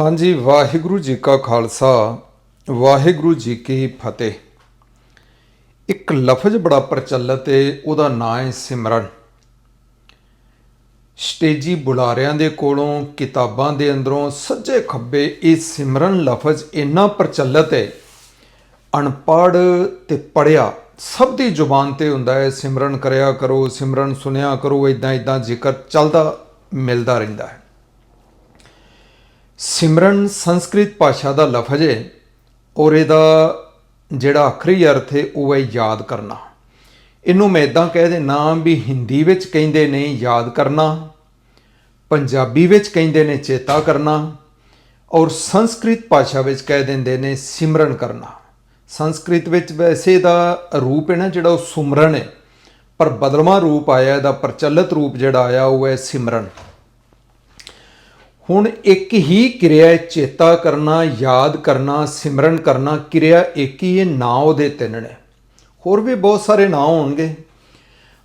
ਹਾਂਜੀ, ਵਾਹਿਗੁਰੂ ਜੀ ਕਾ ਖਾਲਸਾ, ਵਾਹਿਗੁਰੂ ਜੀ ਕੀ ਫਤਿਹ। ਇੱਕ ਲਫ਼ਜ਼ ਬੜਾ ਪ੍ਰਚਲਿਤ ਹੈ ਉਹਦਾ ਨਾਂ ਹੈ ਸਿਮਰਨ। ਸਟੇਜੀ ਬੁਲਾਰਿਆਂ ਦੇ ਕੋਲੋਂ, ਕਿਤਾਬਾਂ ਦੇ ਅੰਦਰੋਂ ਸੱਜੇ ਖੱਬੇ ਇਹ ਸਿਮਰਨ ਲਫ਼ਜ਼ ਇੰਨਾ ਪ੍ਰਚਲਿਤ ਹੈ ਅਨਪੜ੍ਹ ਤੇ ਪੜਿਆ ਸਭ ਦੀ ਜ਼ੁਬਾਨ ਤੇ ਹੁੰਦਾ ਹੈ ਸਿਮਰਨ ਕਰਿਆ ਕਰੋ, ਸਿਮਰਨ ਸੁਨਿਆ ਕਰੋ ਇਦਾਂ ਇਦਾਂ ਜ਼ਿਕਰ ਚੱਲਦਾ, ਮਿਲਦਾ ਰਹਿੰਦਾ ਹੈ। ਸਿਮਰਨ ਸੰਸਕ੍ਰਿਤ ਭਾਸ਼ਾ ਦਾ ਲਫ਼ਜ਼ ਹੈ ਔਰ ਇਹਦਾ ਜਿਹੜਾ ਆਖਰੀ ਅਰਥ ਹੈ ਉਹ ਹੈ ਯਾਦ ਕਰਨਾ। ਇਹਨੂੰ ਮੈਂ ਇਦਾਂ ਕਹਿ ਦੇਣਾ ਵੀ ਹਿੰਦੀ ਵਿੱਚ ਕਹਿੰਦੇ ਨੇ ਯਾਦ ਕਰਨਾ, ਪੰਜਾਬੀ ਵਿੱਚ ਕਹਿੰਦੇ ਨੇ ਚੇਤਾ ਕਰਨਾ, ਔਰ ਸੰਸਕ੍ਰਿਤ ਭਾਸ਼ਾ ਵਿੱਚ ਕਹਿ ਦਿੰਦੇ ਨੇ ਸਿਮਰਨ ਕਰਨਾ। ਸੰਸਕ੍ਰਿਤ ਵਿੱਚ ਵੈਸੇ ਦਾ ਰੂਪ ਹੈ ਨਾ ਜਿਹੜਾ ਉਹ ਸੁਮਰਨ ਹੈ ਪਰ ਬਦਲਵਾਂ ਰੂਪ ਆਇਆ, ਇਹਦਾ ਪ੍ਰਚਲਿਤ ਰੂਪ ਜਿਹੜਾ ਆਇਆ, ਉਹ ਹੈ ਸਿਮਰਨ। ਹੁਣ ਇੱਕ ਹੀ ਕਿਰਿਆ ਚੇਤਾ ਕਰਨਾ, ਯਾਦ ਕਰਨਾ, ਸਿਮਰਨ ਕਰਨਾ, ਕਿਰਿਆ ਇੱਕ ਹੀ ਹੈ, ਨਾਂ ਉਹਦੇ ਤਿੰਨ ਨੇ। ਹੋਰ ਵੀ ਬਹੁਤ ਸਾਰੇ ਨਾਂ ਹੋਣਗੇ।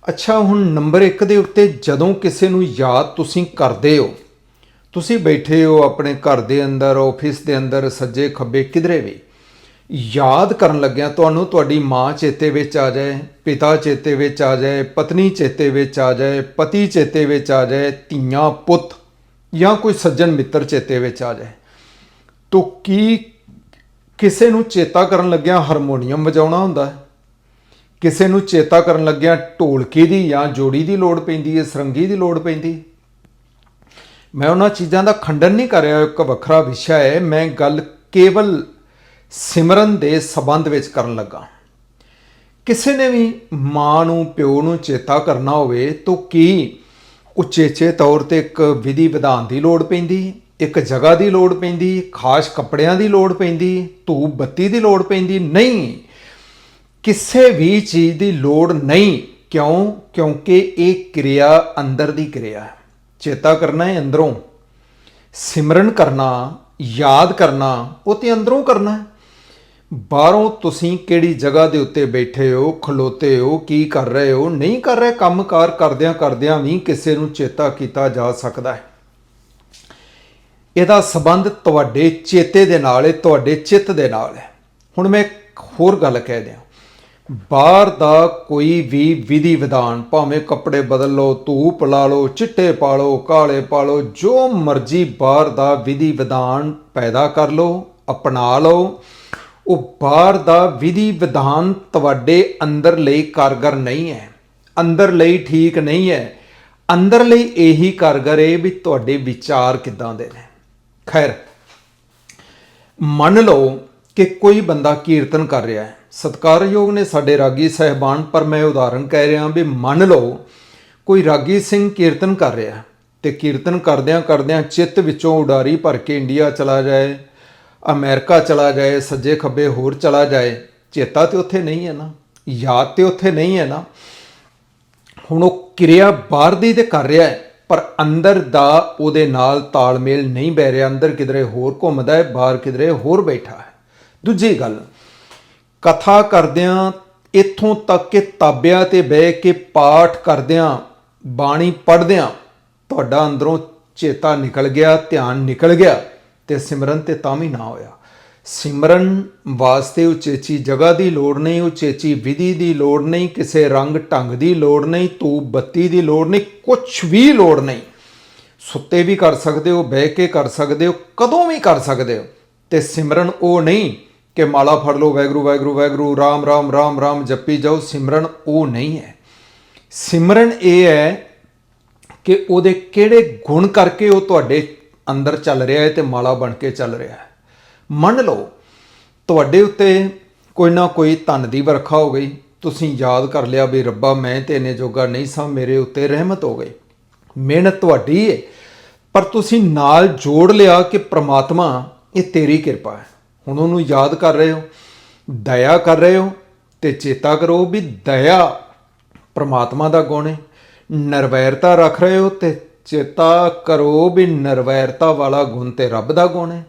ਅੱਛਾ, ਹੁਣ ਨੰਬਰ 1 ਦੇ ਉੱਤੇ ਜਦੋਂ ਕਿਸੇ ਨੂੰ ਯਾਦ ਤੁਸੀਂ ਕਰਦੇ ਹੋ, ਤੁਸੀਂ ਬੈਠੇ ਹੋ ਆਪਣੇ ਘਰ ਦੇ ਅੰਦਰ ਆਫਿਸ ਦੇ ਅੰਦਰ, ਸੱਜੇ ਖੱਬੇ, ਕਿਧਰੇ ਵੀ, ਯਾਦ ਕਰਨ ਲੱਗਿਆ ਤੁਹਾਨੂੰ ਤੁਹਾਡੀ ਮਾਂ ਚੇਤੇ ਵਿੱਚ ਆ ਜਾਏ, ਪਿਤਾ ਚੇਤੇ ਵਿੱਚ ਆ ਜਾਏ, ਪਤਨੀ ਚੇਤੇ ਵਿੱਚ ਆ ਜਾਏ, ਪਤੀ ਚੇਤੇ ਵਿੱਚ ਆ ਜਾਏ, ਧੀਆਂ, ਪੁੱਤ ਜਾਂ ਕੋਈ ਸੱਜਣ ਮਿੱਤਰ ਚੇਤੇ ਵਿੱਚ ਆ ਜਾਏ, ਤੋ ਕੀ ਕਿਸੇ ਨੂੰ ਚੇਤਾ ਕਰਨ ਲੱਗਿਆ ਹਾਰਮੋਨੀਅਮ ਵਜਾਉਣਾ ਹੁੰਦਾ ਹੈ? ਕਿਸੇ ਨੂੰ ਚੇਤਾ ਕਰਨ ਲੱਗਿਆ ਢੋਲਕੀ ਦੀ ਜਾਂ ਜੋੜੀ ਦੀ ਲੋੜ ਪੈਂਦੀ ਹੈ, ਸਰੰਗੀ ਦੀ ਲੋੜ ਪੈਂਦੀ ਮੈਂ ਉਹਨਾਂ ਚੀਜ਼ਾਂ ਦਾ ਖੰਡਨ ਨਹੀਂ ਕਰ ਰਿਹਾ ਇੱਕ ਵੱਖਰਾ ਵਿਸ਼ਾ ਹੈ। ਮੈਂ ਗੱਲ ਕੇਵਲ ਸਿਮਰਨ ਦੇ ਸਬੰਧ ਵਿੱਚ ਕਰਨ ਲੱਗਾ ਕਿਸੇ ਨੇ ਵੀ ਮਾਂ ਨੂੰ, ਪਿਓ ਨੂੰ ਚੇਤਾ ਕਰਨਾ ਹੋਵੇ, ਤਾਂ ਕੀ ਉਚੇਚੇ ਤੌਰ ਤੇ ਇੱਕ ਵਿਧੀ ਵਿਧਾਨ ਦੀ ਲੋੜ ਪੈਂਦੀ, ਇੱਕ ਜਗ੍ਹਾ ਦੀ ਲੋੜ ਪੈਂਦੀ, ਖਾਸ ਕੱਪੜਿਆਂ ਦੀ ਲੋੜ ਪੈਂਦੀ, ਧੂਪ ਬੱਤੀ ਦੀ ਲੋੜ ਪੈਂਦੀ, ਨਹੀਂ। ਕਿਸੇ ਵੀ ਚੀਜ਼ ਦੀ ਲੋੜ ਨਹੀਂ, ਕਿਉਂ? ਕਿਉਂਕਿ ਇਹ ਕਿਰਿਆ ਅੰਦਰ ਦੀ ਕਿਰਿਆ ਹੈ। ਚੇਤਾ ਕਰਨਾ ਹੈ ਅੰਦਰੋਂ। ਸਿਮਰਨ ਕਰਨਾ, ਯਾਦ ਕਰਨਾ, ਉਹ ਤੇ ਅੰਦਰੋਂ ਕਰਨਾ ਹੈ। ਬਾਹਰੋਂ ਤੁਸੀਂ ਕਿਹੜੀ ਜਗ੍ਹਾ ਦੇ ਉੱਤੇ ਬੈਠੇ ਹੋ, ਖਲੋਤੇ ਹੋ, ਕੀ ਕਰ ਰਹੇ ਹੋ, ਨਹੀਂ ਕਰ ਰਹੇ, ਕੰਮਕਾਰ ਕਰਦਿਆਂ ਕਰਦਿਆਂ ਵੀ ਕਿਸੇ ਨੂੰ ਚੇਤਾ ਕੀਤਾ ਜਾ ਸਕਦਾ ਹੈ। ਇਹਦਾ ਸਬੰਧ ਤੁਹਾਡੇ ਚੇਤੇ ਦੇ ਨਾਲ ਹੈ, ਤੁਹਾਡੇ ਚਿੱਤ ਦੇ ਨਾਲ ਹੈ। ਹੁਣ ਮੈਂ ਹੋਰ ਗੱਲ ਕਹਿ ਦਿਆਂ। ਬਾਹਰ ਦਾ ਕੋਈ ਵੀ ਵਿਧੀ ਵਿਧਾਨ, ਭਾਵੇਂ ਕੱਪੜੇ ਬਦਲ ਲਓ, ਧੂਪ ਲਾ ਲਓ, ਚਿੱਟੇ ਪਾ ਲਓ, ਕਾਲੇ ਪਾ ਲਓ, ਜੋ ਮਰਜ਼ੀ ਬਾਹਰ ਦਾ ਵਿਧੀ ਵਿਧਾਨ ਪੈਦਾ ਕਰ ਲਓ, ਅਪਣਾ ਲਓ ਉਹ ਬਾਹਰ ਦਾ ਵਿਧੀ ਵਿਧਾਨ ਤੁਹਾਡੇ ਅੰਦਰ ਲਈ ਕਾਰਗਰ ਨਹੀਂ ਹੈ। ਅੰਦਰ ਲਈ ਠੀਕ ਨਹੀਂ ਹੈ। ਅੰਦਰ ਲਈ ਇਹੀ ਕਾਰਗਰ ਹੈ ਵੀ ਤੁਹਾਡੇ ਵਿਚਾਰ ਕਿਦਾਂ ਦੇ ਨੇ। ਖੈਰ, ਮੰਨ ਲਓ ਕਿ ਕੋਈ ਬੰਦਾ ਕੀਰਤਨ ਕਰ ਰਿਹਾ ਹੈ। ਸਤਕਾਰਯੋਗ ਨੇ ਸਾਡੇ ਰਾਗੀ ਸਹਿਬਾਨ, ਪਰ ਮੈਂ ਉਦਾਹਰਣ ਕਹਿ ਰਿਹਾ ਵੀ ਮੰਨ ਲਓ ਕੋਈ ਰਾਗੀ ਸਿੰਘ ਕੀਰਤਨ ਕਰ ਰਿਹਾ ਹੈ ਤੇ ਕੀਰਤਨ ਕਰਦਿਆਂ ਕਰਦਿਆਂ ਚਿੱਤ ਵਿੱਚੋਂ ਉਡਾਰੀ ਭਰ ਕੇ ਇੰਡੀਆ ਚਲਾ ਜਾਏ। ਅਮਰੀਕਾ ਚਲਾ ਜਾਏ ਸੱਜੇ ਖੱਬੇ ਹੋਰ ਚਲਾ ਜਾਏ ਚੇਤਾ ਤੇ ਉੱਥੇ ਨਹੀਂ ਹੈ ਨਾ, ਯਾਦ ਤੇ ਉੱਥੇ ਨਹੀਂ ਹੈ ਨਾ। ਹੁਣ ਉਹ ਕਿਰਿਆ ਬਾਹਰ ਦੀ ਤੇ ਕਰ ਰਿਹਾ ਹੈ, ਪਰ ਅੰਦਰ ਦਾ ਉਹਦੇ ਨਾਲ ਤਾਲਮੇਲ ਨਹੀਂ ਬਹਿ ਰਿਹਾ, ਅੰਦਰ ਕਿਧਰੇ ਹੋਰ ਘੁੰਮਦਾ ਹੈ, ਬਾਹਰ ਕਿਧਰੇ ਹੋਰ ਬੈਠਾ ਹੈ। ਦੂਜੀ ਗੱਲ, ਕਥਾ ਕਰਦਿਆਂ, ਇੱਥੋਂ ਤੱਕ ਕਿ ਤਾਬਿਆਂ ਤੇ ਬਹਿ ਕੇ ਪਾਠ ਕਰਦਿਆਂ, ਬਾਣੀ ਪੜ੍ਹਦਿਆਂ, ਤੁਹਾਡਾ ਅੰਦਰੋਂ ਚੇਤਾ ਨਿਕਲ ਗਿਆ, ਧਿਆਨ ਨਿਕਲ ਗਿਆ। ਤੇ ਸਿਮਰਨ ਤੇ ਤਾਂ ਵੀ ਨਾ ਹੋਇਆ। ਸਿਮਰਨ ਵਾਸਤੇ ਉਚੇਚੀ ਜਗ੍ਹਾ ਦੀ ਲੋੜ ਨਹੀਂ ਉਚੇਚੀ ਵਿਧੀ ਦੀ ਲੋੜ ਨਹੀਂ, ਕਿਸੇ ਰੰਗ ਢੰਗ ਦੀ ਲੋੜ ਨਹੀਂ ਧੂਪ ਬੱਤੀ ਦੀ ਲੋੜ ਨਹੀਂ ਕੁਝ ਵੀ ਲੋੜ ਨਹੀਂ। ਸੁੱਤੇ ਵੀ ਕਰ ਸਕਦੇ ਹੋ, ਬਹਿ ਕੇ ਕਰ ਸਕਦੇ ਹੋ, ਕਦੋਂ ਵੀ ਕਰ ਸਕਦੇ ਹੋ। ਤੇ ਸਿਮਰਨ ਉਹ ਨਹੀਂ ਕਿ ਮਾਲਾ ਫੜ ਲਓ ਵੈਗਰੂ ਵੈਗਰੂ ਵੈਗਰੂ ਰਾਮ ਰਾਮ ਰਾਮ ਰਾਮ, ਜਪੀ ਜਾਓ, ਸਿਮਰਨ ਉਹ ਨਹੀਂ ਹੈ। ਸਿਮਰਨ ਇਹ ਹੈ ਕਿ ਉਹਦੇ ਕਿਹੜੇ ਗੁਣ ਕਰਕੇ ਉਹ ਤੁਹਾਡੇ ਅੰਦਰ ਚੱਲ ਰਿਹਾ ਹੈ ਤੇ ਮਾਲਾ ਬਣ ਕੇ ਚੱਲ ਰਿਹਾ ਹੈ। ਮੰਨ ਲਓ, ਤੁਹਾਡੇ ਉੱਤੇ ਕੋਈ ਨਾ ਕੋਈ ਧਨ ਦੀ ਵਰਖਾ ਹੋ ਗਈ। ਤੁਸੀਂ ਯਾਦ ਕਰ ਲਿਆ ਵੀ ਰੱਬਾ, ਮੈਂ ਤੇ ਇਹਨੇ ਜੋਗਾ ਨਹੀਂ ਸਾਂ, ਮੇਰੇ ਉੱਤੇ ਰਹਿਮਤ ਹੋ ਗਈ। ਮਿਹਨਤ ਤੁਹਾਡੀ ਹੈ ਪਰ ਤੁਸੀਂ ਨਾਲ ਜੋੜ ਲਿਆ ਕਿ ਪ੍ਰਮਾਤਮਾ, ਇਹ ਤੇਰੀ ਕਿਰਪਾ ਹੈ। ਹੁਣ ਉਹਨੂੰ ਯਾਦ ਕਰ ਰਹੇ ਹੋ, ਦਇਆ ਕਰ ਰਹੇ ਹੋ ਤੇ ਚੇਤਾ ਕਰੋ ਵੀ ਦਇਆ ਪ੍ਰਮਾਤਮਾ ਦਾ ਗੁਣ ਹੈ। ਨਿਰਵੈਰਤਾ ਰੱਖ ਰਹੇ ਹੋ ਤੇ ਚੇਤਾ ਕਰੋ ਵੀ ਨਿਰਵੈਰਤਾ ਵਾਲਾ ਗੁਣ ਤੇ ਰੱਬ ਦਾ ਗੁਣ ਹੈ।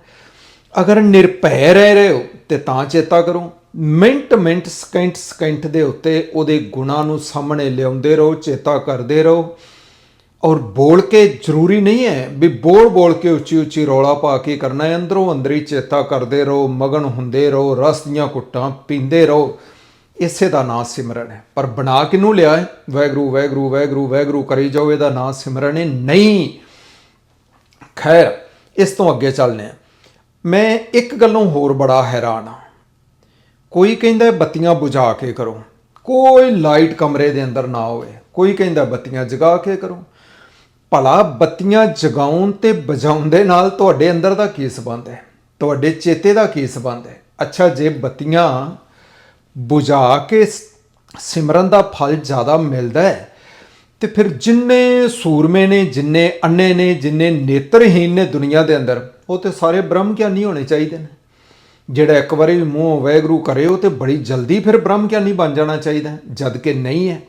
ਅਗਰ ਨਿਰਭੈ ਰਹਿ ਰਹੇ ਹੋ ਤੇ ਤਾਂ ਚੇਤਾ ਕਰੋ। ਮਿੰਟ ਮਿੰਟ, ਸਕਿੰਟ ਸਕਿੰਟ ਦੇ ਉੱਤੇ ਉਹਦੇ ਗੁਣਾਂ ਨੂੰ ਸਾਹਮਣੇ ਲਿਆਉਂਦੇ ਰਹੋ, ਚੇਤਾ ਕਰਦੇ ਰਹੋ। ਔਰ ਬੋਲ ਕੇ ਜ਼ਰੂਰੀ ਨਹੀਂ ਹੈ ਵੀ ਬੋਲ ਬੋਲ ਕੇ ਉੱਚੀ ਉੱਚੀ ਰੌਲਾ ਪਾ ਕੇ ਕਰਨਾ ਹੈ। ਅੰਦਰੋਂ ਅੰਦਰੀ ਚੇਤਾ ਕਰਦੇ ਰਹੋ, ਮਗਨ ਹੁੰਦੇ ਰਹੋ, ਰਸ ਦੀਆਂ ਕੁੱਟਾਂ ਪੀਂਦੇ ਰਹੋ। ਇਸੇ ਦਾ ਨਾਂ ਸਿਮਰਨ ਹੈ। ਪਰ ਬਣਾ ਕਿਨੂੰ ਲਿਆ ਹੈ? ਵੈਗਰੂ ਵੈਗਰੂ ਵੈਗਰੂ ਵੈਗਰੂ ਕਰੀ ਜਾਓ, ਇਹਦਾ ਨਾਂ ਸਿਮਰਨ ਹੈ। ਨਹੀਂ। ਖੈਰ, ਇਸ ਤੋਂ ਅੱਗੇ ਚੱਲਦੇ ਹਾਂ। ਮੈਂ ਇੱਕ ਗੱਲੋਂ ਹੋਰ ਬੜਾ ਹੈਰਾਨ ਹਾਂ। ਕੋਈ ਕਹਿੰਦਾ ਬੱਤੀਆਂ ਬੁਝਾ ਕੇ ਕਰੋ। ਕੋਈ ਲਾਈਟ ਕਮਰੇ ਦੇ ਅੰਦਰ ਨਾ ਹੋਵੇ। ਕੋਈ ਕਹਿੰਦਾ ਬੱਤੀਆਂ ਜਗਾ ਕੇ ਕਰੋ। ਭਲਾ ਬੱਤੀਆਂ ਜਗਾਉਣ ਤੇ ਬੁਝਾਉਣ ਦੇ ਨਾਲ ਤੁਹਾਡੇ ਅੰਦਰ ਦਾ ਕੀ ਸੰਬੰਧ ਹੈ? ਤੁਹਾਡੇ ਚੇਤੇ ਦਾ ਕੀ ਸੰਬੰਧ ਹੈ? ਅੱਛਾ, ਜੇ ਬੱਤੀਆਂ ਬੁਝਾ ਕੇ ਸਿਮਰਨ ਦਾ ਫਲ ਜ਼ਿਆਦਾ ਮਿਲਦਾ ਹੈ। ਤੇ ਫਿਰ ਜਿੰਨੇ ਸੂਰਮੇ ਨੇ ਜਿੰਨੇ ਅੰਨੇ ਨੇ ਜਿੰਨੇ ਨੇਤਰਹੀਨ ਨੇ ਦੁਨੀਆ ਦੇ ਅੰਦਰ ਉਹ ਤੇ ਸਾਰੇ ਬ੍ਰਹਮ ਗਿਆਨੀ ਹੋਣੇ ਚਾਹੀਦੇ ਨੇ। ਜਿਹੜਾ ਇੱਕ ਵਾਰੀ ਮੂੰਹ ਵੈਗਰੂ ਕਰੇ ਉਹ ਤੇ ਬੜੀ ਜਲਦੀ ਫਿਰ ਬ੍ਰਹਮ ਗਿਆਨੀ ਬਣ ਜਾਣਾ ਚਾਹੀਦਾ ਹੈ, ਜਦ ਕਿ ਨਹੀਂ ਹੈ।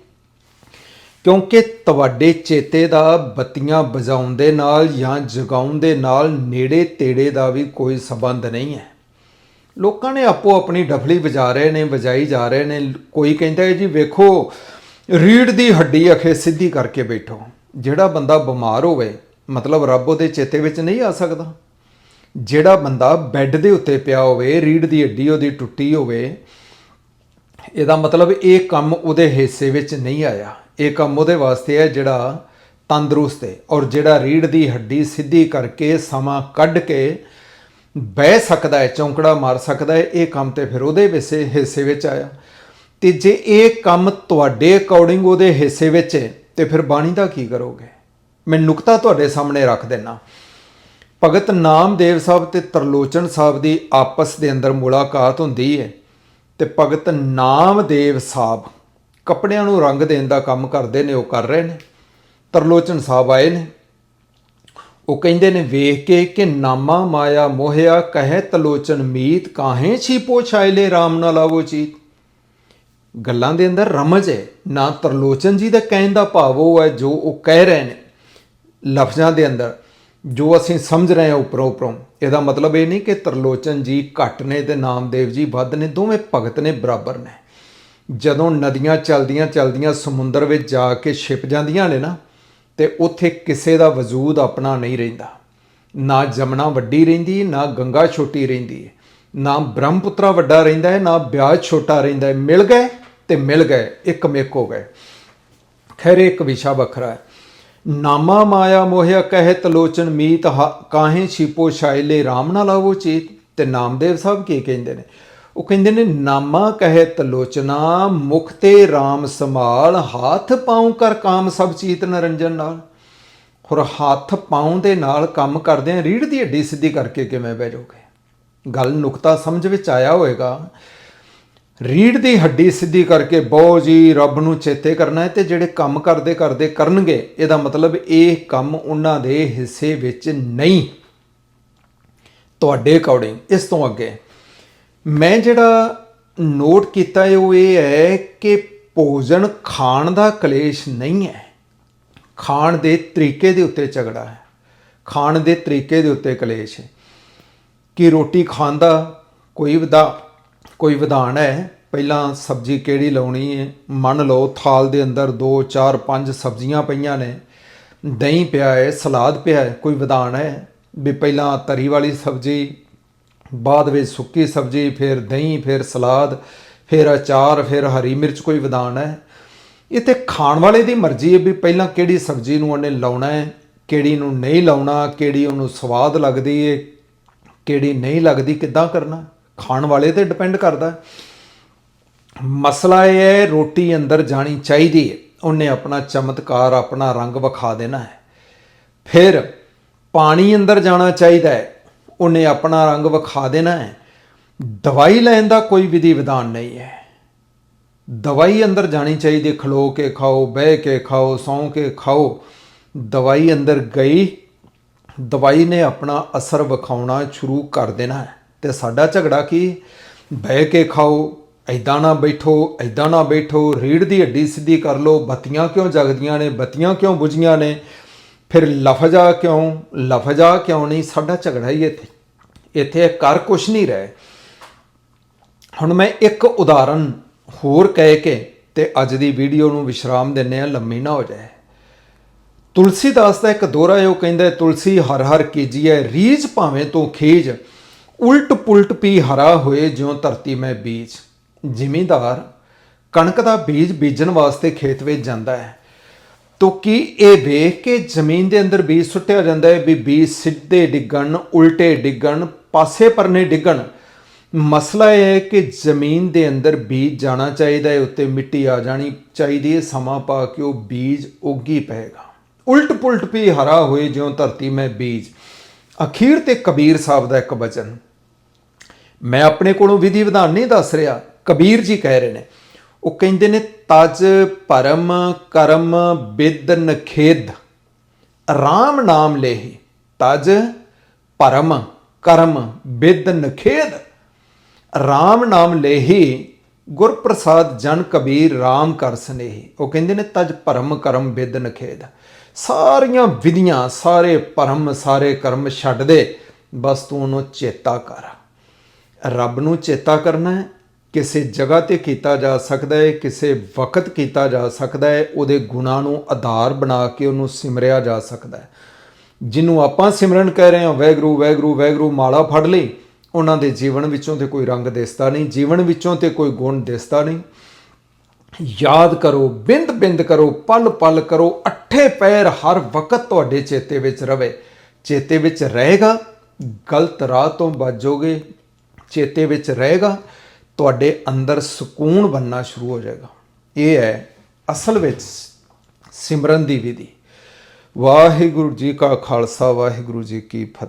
ਕਿਉਂਕਿ ਤੁਹਾਡੇ ਚੇਤੇ ਦਾ ਬੱਤੀਆਂ ਬਜਾਉਣ ਦੇ ਨਾਲ ਜਾਂ ਜਗਾਉਣ ਦੇ ਨਾਲ ਨੇੜੇ ਤੇੜੇ ਦਾ ਵੀ ਕੋਈ ਸਬੰਧ ਨਹੀਂ ਹੈ। ਲੋਕਾਂ ਨੇ ਆਪੋ ਆਪਣੀ ਡਫਲੀ ਵਜਾ ਰਹੇ ਨੇ, ਵਜਾਈ ਜਾ ਰਹੇ ਨੇ। ਕੋਈ ਕਹਿੰਦਾ ਹੈ ਜੀ, ਵੇਖੋ ਰੀੜ ਦੀ ਹੱਡੀ ਅਖੇ ਸਿੱਧੀ ਕਰਕੇ ਬੈਠੋ। ਜਿਹੜਾ ਬੰਦਾ ਬਿਮਾਰ ਹੋਵੇ, ਮਤਲਬ ਰੱਬ ਉਹਦੇ ਚੇਤੇ ਵਿੱਚ ਨਹੀਂ ਆ ਸਕਦਾ। ਜਿਹੜਾ ਬੰਦਾ ਬੈੱਡ ਦੇ ਉੱਤੇ ਪਿਆ ਹੋਵੇ ਰੀੜ ਦੀ ਹੱਡੀ ਉਹਦੀ ਟੁੱਟੀ ਹੋਵੇ, ਇਹਦਾ ਮਤਲਬ ਇਹ ਕੰਮ ਉਹਦੇ ਹਿੱਸੇ ਵਿੱਚ ਨਹੀਂ ਆਇਆ। ਇਹ ਕੰਮ ਉਹਦੇ ਵਾਸਤੇ ਹੈ ਜਿਹੜਾ ਤੰਦਰੁਸਤ ਹੈ। ਔਰ ਜਿਹੜਾ ਰੀੜ ਦੀ ਹੱਡੀ ਸਿੱਧੀ ਕਰਕੇ ਸਮਾਂ ਕੱਢ ਕੇ ਬਹਿ ਸਕਦਾ ਹੈ, ਚੌਂਕੜਾ ਮਾਰ ਸਕਦਾ ਹੈ, ਇਹ ਕੰਮ ਤੇ ਫਿਰ ਉਹਦੇ ਵਿਸੇ ਹਿੱਸੇ ਵਿੱਚ ਆਇਆ। ਤੇ ਜੇ ਇਹ ਕੰਮ ਤੁਹਾਡੇ ਅਕੋਰਡਿੰਗ ਉਹਦੇ ਹਿੱਸੇ ਵਿੱਚ ਹੈ, ਤੇ ਫਿਰ ਬਾਣੀ ਦਾ ਕੀ ਕਰੋਗੇ? ਮੈਂ ਨੁਕਤਾ ਤੁਹਾਡੇ ਸਾਹਮਣੇ ਰੱਖ ਦੇਣਾ ਭਗਤ ਨਾਮਦੇਵ ਸਾਹਿਬ ਤੇ ਤਰਲੋਚਨ ਸਾਹਿਬ ਦੀ ਆਪਸ ਦੇ ਅੰਦਰ ਮੁਲਾਕਾਤ ਹੁੰਦੀ ਹੈ, ਤੇ ਭਗਤ ਨਾਮਦੇਵ ਸਾਹਿਬ ਕੱਪੜਿਆਂ ਨੂੰ ਰੰਗ ਦੇਣ ਦਾ ਕੰਮ ਕਰਦੇ ਨੇ, ਉਹ ਕਰ ਰਹੇ ਨੇ। ਤਰਲੋਚਨ ਸਾਹਿਬ ਆਏ ਨੇ ਉਹ ਕਹਿੰਦੇ ਨੇ, ਵੇਖ ਕੇ ਕਿ ਨਾਮਾ ਮਾਇਆ ਮੋਹਿਆ, ਕਹੇ ਤਲੋਚਨ ਮੀਤ, ਕਾਹੇ ਛੀਪੋ ਛਾਇਲੇ RAM ਨਾ ਲਾਵੋ ਚੀਤ? ਗੱਲਾਂ ਦੇ ਅੰਦਰ ਰਮਜ ਹੈ। ਨਾ ਤਰਲੋਚਨ ਜੀ ਦਾ ਕਹਿਣ ਦਾ ਭਾਵ ਉਹ ਹੈ ਜੋ ਉਹ ਕਹਿ ਰਹੇ ਨੇ ਲਫ਼ਜ਼ਾਂ ਦੇ ਅੰਦਰ। ਜੋ ਅਸੀਂ ਸਮਝ ਰਹੇ ਹਾਂ ਉੱਪਰੋਂ ਉੱਪਰੋਂ। ਇਹਦਾ ਮਤਲਬ ਇਹ ਨਹੀਂ ਕਿ ਤਰਲੋਚਨ ਜੀ ਘੱਟ ਨੇ ਤੇ ਨਾਮਦੇਵ ਜੀ ਵੱਧ ਨੇ, ਦੋਵੇਂ ਭਗਤ ਨੇ ਬਰਾਬਰ ਨੇ। ਜਦੋਂ ਨਦੀਆਂ ਚਲਦੀਆਂ ਚਲਦੀਆਂ ਸਮੁੰਦਰ ਵਿੱਚ ਜਾ ਕੇ ਛਿਪ ਜਾਂਦੀਆਂ ਨੇ ਨਾ ਤੇ ਉੱਥੇ ਕਿਸੇ ਦਾ ਵਜੂਦ ਆਪਣਾ ਨਹੀਂ ਰਹਿੰਦਾ। ਨਾ ਜਮਨਾ ਵੱਡੀ ਰਹਿੰਦੀ, ਨਾ ਗੰਗਾ ਛੋਟੀ ਰਹਿੰਦੀ। ਹੈ ਨਾ ਬ੍ਰਹਮਪੁੱਤਰਾ ਵੱਡਾ ਰਹਿੰਦਾ ਹੈ, ਨਾ ਬਿਆਜ ਛੋਟਾ ਰਹਿੰਦਾ ਹੈ। ਮਿਲ ਗਏ ਤੇ ਮਿਲ ਗਏ, ਇੱਕ ਮੇਕ ਹੋ ਗਏ। ਖੈਰ, ਇਹ ਇੱਕ ਵਿਸ਼ਾ ਵੱਖਰਾ ਹੈ। ਨਾਮਾ ਮਾਇਆ ਮੋਹਿਆ ਕਹਿ ਤਲੋਚਨ ਮੀਤ ਹਾ- ਕਾਹੇ ਛਿਪੋ ਛਾਇਲੇ RAM ਨਾ ਲਾਵੋ ਚੀਤ। ਤੇ ਨਾਮਦੇਵ ਸਾਹਿਬ ਕੀ ਕਹਿੰਦੇ ਨੇ? ਉਹ ਕਹਿੰਦੇ ਨੇ, ਨਾਮਾ ਕਹੇ ਤਲੋਚਨਾ ਮੁਖ ਤੇ RAM ਸੰਭਾਲ, ਹੱਥ ਪਾਉ ਕਰ ਕਾਮ ਸਭ ਚੀਤ ਨਰੰਜਨ ਨਾਲ। ਹੋਰ ਹੱਥ ਪਾਉ ਦੇ ਨਾਲ ਕੰਮ ਕਰਦੇ ਆ, ਰੀੜ ਦੀ ਹੱਡੀ ਸਿੱਧੀ ਕਰਕੇ ਕਿਵੇਂ ਬਹਿ ਜਾਓਗੇ? ਗੱਲ ਨੁਕਤਾ ਸਮਝ ਵਿੱਚ ਆਇਆ ਹੋਵੇਗਾ ਰੀੜ ਦੀ ਹੱਡੀ ਸਿੱਧੀ ਕਰਕੇ ਬਹੁ ਜੀ, ਰੱਬ ਨੂੰ ਚੇਤੇ ਕਰਨਾ ਹੈ ਤੇ ਜਿਹੜੇ ਕੰਮ ਕਰਦੇ ਕਰਦੇ ਕਰਨਗੇ, ਇਹਦਾ ਮਤਲਬ ਇਹ ਕੰਮ ਉਹਨਾਂ ਦੇ ਹਿੱਸੇ ਵਿੱਚ ਨਹੀਂ। ਤੁਹਾਡੇ ਅਕੋਰਡਿੰਗ ਇਸ ਤੋਂ ਅੱਗੇ। ਮੈਂ ਜਿਹੜਾ ਨੋਟ ਕੀਤਾ ਹੈ, ਉਹ ਇਹ ਹੈ ਕਿ ਭੋਜਨ ਖਾਣ ਦਾ ਕਲੇਸ਼ ਨਹੀਂ ਹੈ। ਖਾਣ ਦੇ ਤਰੀਕੇ ਦੇ ਉੱਤੇ ਝਗੜਾ ਹੈ। ਖਾਣ ਦੇ ਤਰੀਕੇ ਦੇ ਉੱਤੇ ਕਲੇਸ਼ ਹੈ। ਕਿ ਰੋਟੀ ਖਾਣ ਦਾ ਕੋਈ ਵਿਧਾ, ਕੋਈ ਵਿਧਾਨ ਹੈ। ਪਹਿਲਾਂ ਸਬਜ਼ੀ ਕਿਹੜੀ ਲਾਉਣੀ ਹੈ? ਮੰਨ ਲਓ ਥਾਲ ਦੇ ਅੰਦਰ 2 4 5 ਸਬਜ਼ੀਆਂ ਪਈਆਂ ਨੇ। ਦਹੀਂ ਪਿਆ ਹੈ, ਸਲਾਦ ਪਿਆ ਹੈ, ਕੋਈ ਵਿਧਾਨ ਹੈ। ਵੀ ਪਹਿਲਾਂ ਤਰੀ ਵਾਲੀ ਸਬਜ਼ੀ ਬਾਅਦ ਵਿੱਚ ਸੁੱਕੀ ਸਬਜ਼ੀ, ਫਿਰ ਦਹੀਂ, ਫਿਰ ਸਲਾਦ, ਫਿਰ ਅਚਾਰ, ਫਿਰ ਹਰੀ ਮਿਰਚ ਕੋਈ ਵਿਧਾਨ ਹੈ। ਇਹ ਤੇ ਖਾਣ ਵਾਲੇ ਦੀ ਮਰਜ਼ੀ ਹੈ ਵੀ ਪਹਿਲਾਂ ਕਿਹੜੀ ਸਬਜ਼ੀ ਨੂੰ ਉਹਨੇ ਲਾਉਣਾ ਹੈ, ਕਿਹੜੀ ਨੂੰ ਨਹੀਂ ਲਾਉਣਾ, ਕਿਹੜੀ ਉਹਨੂੰ ਸਵਾਦ ਲੱਗਦੀ ਹੈ, ਕਿਹੜੀ ਨਹੀਂ ਲੱਗਦੀ, ਕਿੱਦਾਂ ਕਰਨਾ। ਖਾਣ ਵਾਲੇ ਤੇ ਡਿਪੈਂਡ ਕਰਦਾ ਮਸਲਾ ਇਹ ਹੈ, ਰੋਟੀ ਅੰਦਰ ਜਾਣੀ ਚਾਹੀਦੀ ਹੈ। ਉਹਨੇ ਆਪਣਾ ਚਮਤਕਾਰ, ਆਪਣਾ ਰੰਗ ਵਿਖਾ ਦੇਣਾ ਹੈ। ਫਿਰ ਪਾਣੀ ਅੰਦਰ ਜਾਣਾ ਚਾਹੀਦਾ ਹੈ। ਉਹਨੇ ਆਪਣਾ ਰੰਗ ਵਿਖਾ ਦੇਣਾ ਹੈ। ਦਵਾਈ ਲੈਣ ਦਾ ਕੋਈ ਵਿਧੀ ਵਿਧਾਨ ਨਹੀਂ ਹੈ। ਦਵਾਈ ਅੰਦਰ ਜਾਣੀ ਚਾਹੀਦੀ, ਖਲੋ ਕੇ ਖਾਓ, ਬਹਿ ਕੇ ਖਾਓ, ਸੌਂ ਕੇ ਖਾਓ। ਦਵਾਈ ਅੰਦਰ ਗਈ, ਦਵਾਈ ਨੇ ਆਪਣਾ ਅਸਰ ਵਿਖਾਉਣਾ ਸ਼ੁਰੂ ਕਰ ਦੇਣਾ ਹੈ। ਤੇ ਸਾਡਾ ਝਗੜਾ ਕੀ? ਬਹਿ ਕੇ ਖਾਓ ਐਦਾਂ ਨਾ ਬੈਠੋ ਐਦਾਂ ਨਾ ਬੈਠੋ ਰੀੜ ਦੀ ਹੱਡੀ ਸਿੱਧੀ ਕਰ ਲਓ, ਬੱਤੀਆਂ ਕਿਉਂ ਜਗਦੀਆਂ ਨੇ, ਬੱਤੀਆਂ ਕਿਉਂ ਬੁਝੀਆਂ ਨੇ? ਫਿਰ ਲਫ਼ਜ਼ਾ ਕਿਉਂ? ਲਫ਼ਜ਼ਾ ਕਿਉਂ ਨਹੀਂ? ਸਾਡਾ ਝਗੜਾ ਹੀ ਇੱਥੇ। ਇੱਥੇ ਇਹ ਕਰ ਕੁਛ ਨਹੀਂ ਰਹੇ। ਹੁਣ ਮੈਂ ਇੱਕ ਉਦਾਹਰਨ ਹੋਰ ਕਹਿ ਕੇ ਤੇ ਅੱਜ ਦੀ ਵੀਡੀਓ ਨੂੰ ਵਿਸ਼ਰਾਮ ਦਿੰਨੇ ਆ ਲੰਮੀ ਨਾ ਹੋ ਜਾਏ। ਤੁਲਸੀਦਾਸ ਦਾ ਇੱਕ ਦੋਹਰਾ ਹੈ ਉਹ ਕਹਿੰਦਾ, ਤੁਲਸੀ ਹਰ ਹਰ ਕੀਜੀਐ, ਰੀਝ ਭਾਵੇਂ ਤੋਂ ਖੀਜ। ਉਲਟ ਪੁਲਟ ਪੀ ਹਰਾ ਹੋਏ ਜਿਉ ਧਰਤੀ ਮੈਂ ਬੀਜ। ਜ਼ਿਮੀਂਦਾਰ ਕਣਕ ਦਾ ਬੀਜ ਬੀਜਣ ਵਾਸਤੇ ਖੇਤ ਵਿੱਚ ਜਾਂਦਾ ਹੈ। ਤੋ ਕੀ ਇਹ ਵੇਖ ਕੇ ਜ਼ਮੀਨ ਦੇ ਅੰਦਰ ਬੀਜ ਸੁੱਟਿਆ ਜਾਂਦਾ ਹੈ ਵੀ ਬੀਜ ਸਿੱਧੇ ਡਿੱਗਣ, ਉਲਟੇ ਡਿੱਗਣ, ਪਾਸੇ ਪਰਨੇ ਡਿੱਗਣ? ਮਸਲਾ ਇਹ ਹੈ ਕਿ ਜ਼ਮੀਨ ਦੇ ਅੰਦਰ ਬੀਜ ਜਾਣਾ ਚਾਹੀਦਾ ਹੈ, ਉੱਤੇ ਮਿੱਟੀ ਆ ਜਾਣੀ ਚਾਹੀਦੀ ਹੈ, ਸਮਾਂ ਪਾ ਕੇ ਉਹ ਬੀਜ ਉੱਗੀ ਪਏਗਾ। ਉਲਟ ਪੁਲਟ ਵੀ ਹਰਾ ਹੋਏ ਜਿਉਂ ਧਰਤੀ ਮੈਂ ਬੀਜ। ਅਖੀਰ ਤੇ ਕਬੀਰ ਸਾਹਿਬ ਦਾ ਇੱਕ ਬਚਨ। ਮੈਂ ਆਪਣੇ ਕੋਲੋਂ ਵਿਧੀ ਵਿਧਾਨ ਨਹੀਂ ਦੱਸ ਰਿਹਾ, ਕਬੀਰ ਜੀ ਕਹਿ ਰਹੇ ਨੇ। ਉਹ ਕਹਿੰਦੇ ਨੇ ਤਜ ਪਰਮ ਕਰਮ ਬਿਦ ਨਖੇਦ RAM ਨਾਮ ਲੇਹੀ, ਤਜ ਪਰਮ ਕਰਮ ਬਿਦ ਨਖੇਦ RAM ਨਾਮ ਲੇਹੀ, ਗੁਰਪ੍ਰਸਾਦ ਜਨ ਕਬੀਰ RAM ਕਰ ਸਨੇਹੀ। ਉਹ ਕਹਿੰਦੇ ਨੇ ਤਜ ਪਰਮ ਕਰਮ ਬਿਦ ਨਖੇਦ। ਸਾਰੀਆਂ ਵਿਧੀਆਂ ਸਾਰੇ ਪਰਮ, ਸਾਰੇ ਕਰਮ ਛੱਡ ਦੇ, ਬਸ ਤੂੰ ਉਹਨੂੰ ਚੇਤਾ ਕਰ। ਰੱਬ ਨੂੰ ਚੇਤਾ ਕਰਨਾ ਹੈ ਕਿਸੇ ਜਗ੍ਹਾ ਤੇ ਕੀਤਾ ਜਾ ਸਕਦਾ ਹੈ, ਕਿਸੇ ਵਕਤ ਕੀਤਾ ਜਾ ਸਕਦਾ ਹੈ, ਉਹਦੇ ਗੁਣਾਂ ਨੂੰ ਆਧਾਰ ਬਣਾ ਕੇ ਉਹਨੂੰ ਸਿਮਰਿਆ ਜਾ ਸਕਦਾ ਹੈ। ਜਿਹਨੂੰ ਆਪਾਂ ਸਿਮਰਨ ਕਹਿ ਰਹੇ ਹਾਂ ਵੈਗਰੂ ਵੈਗਰੂ ਵੈਗਰੂ ਮਾਲਾ ਫੜ ਲਈ, ਉਹਨਾਂ ਦੇ ਜੀਵਨ ਵਿੱਚੋਂ ਤੇ ਕੋਈ ਰੰਗ ਦਿਸਦਾ ਨਹੀਂ, ਜੀਵਨ ਵਿੱਚੋਂ ਤੇ ਕੋਈ ਗੁਣ ਦਿਸਦਾ ਨਹੀਂ। ਯਾਦ ਕਰੋ, ਬਿੰਦ ਬਿੰਦ ਕਰੋ, ਪਲ ਪਲ ਕਰੋ, ਅੱਠੇ ਪੈਰ ਹਰ ਵਕਤ ਤੁਹਾਡੇ ਚੇਤੇ ਵਿੱਚ ਰਵੇ। ਚੇਤੇ ਵਿੱਚ ਰਹੇਗਾ, ਗਲਤ ਰਾਹ ਤੋਂ ਬਚੋਗੇ, ਚੇਤੇ ਵਿੱਚ ਰਹੇਗਾ ਤੁਹਾਡੇ ਅੰਦਰ ਸਕੂਨ ਬੰਨਣਾ ਸ਼ੁਰੂ ਹੋ ਜਾਏਗਾ। ਇਹ ਹੈ ਅਸਲ ਵਿੱਚ ਸਿਮਰਨ ਦੀ ਵਿਧੀ। ਵਾਹਿਗੁਰੂ ਜੀ ਕਾ ਖਾਲਸਾ, ਵਾਹਿਗੁਰੂ ਜੀ ਕੀ ਫਤਿਹ।